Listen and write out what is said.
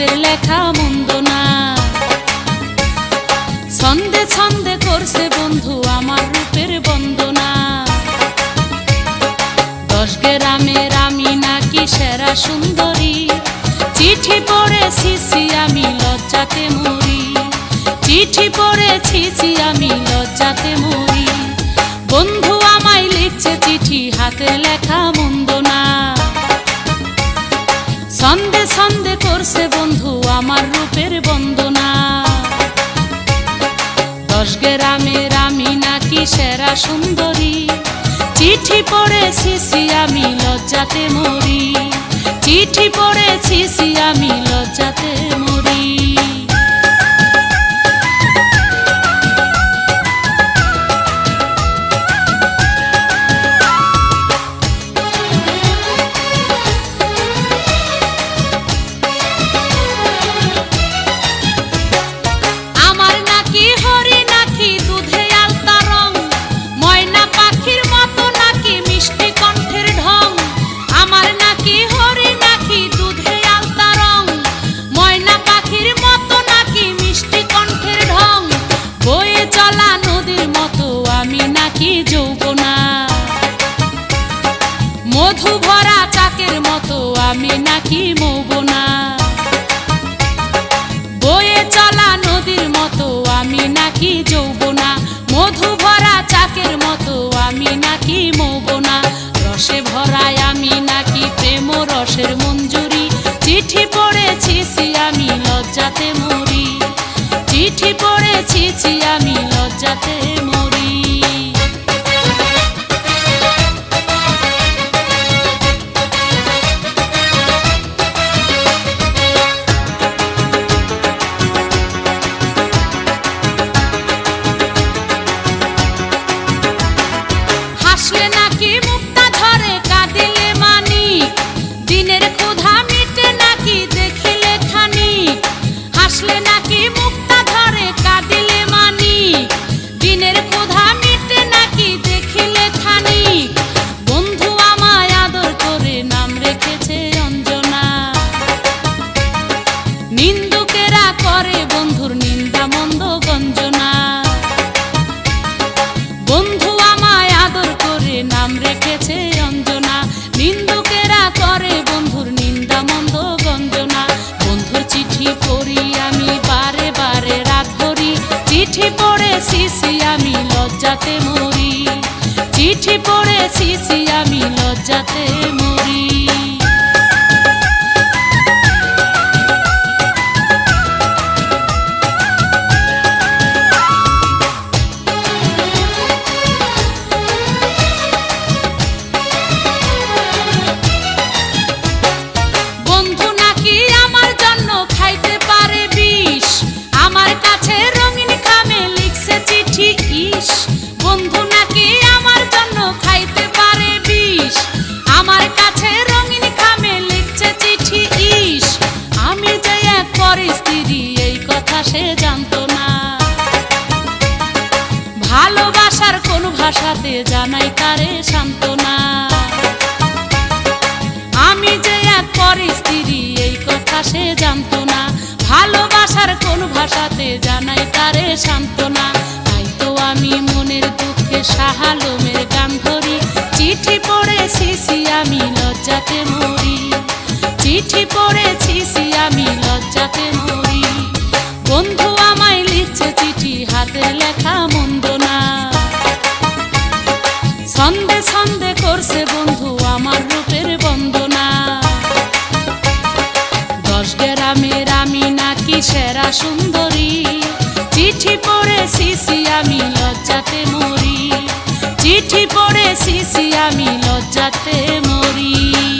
হাতের লেখা মন্দ না। ছন্দে ছন্দে করছে বন্ধু আমার রূপের বন্দনা। দশ গ্রামের আমি নাকি সেরা সুন্দরী। চিঠি পড়েছি আমি লজ্জাতে মরি। চিঠি পড়েছি আমি লজ্জাতে মরি। বন্ধু আমায় লিখছে চিঠি হাতের লেখা মন্দ না। ছন্দে ছন্দে করছে আমার রূপের বন্দনা। দশ গ্রামের আমি নাকি সেরা সুন্দরী। চিঠি পড়েছি আমি লজ্জাতে মরি। পড়েছি আমি লজ্জাতে মরি। চিঠি পড়েছি আমি লজ্জাতে মরি। হাসলে নাকি নিন্দুকেরা করে বন্ধুর নিন্দা মন্দ গঞ্জনা। বন্ধু আমায় আদর করে নাম রেখেছে অঞ্জনা। নিন্দুকেরা করে বন্ধুর নিন্দা মন্দ গঞ্জনা। বন্ধুর চিঠি পড়ি আমি বারে বারে রাত ধরি। চিঠি পড়েছি আমি লজ্জাতে মরি। চিঠি পড়েছি আমি লজ্জাতে মরি। ভাষাতে জানাই তারে সান্ত্বনা। আমি যে এক পরের স্ত্রী, এই কথা সে জানতো না। ভালোবাসার কোন ভাষাতে জানাই তারে সান্ত্বনা। তাই তো আমি মনের দুঃখে সাহালমের গান ধরি। চিঠি পড়েছি সি, আমি লজ্জাতে মরি। চিঠি পড়েছি আমি লজ্জাতে মরি। সুন্দরী। চিঠি পড়েছি আমি লজ্জাতে মরি। চিঠি পড়েছি আমি লজ্জাতে মরি।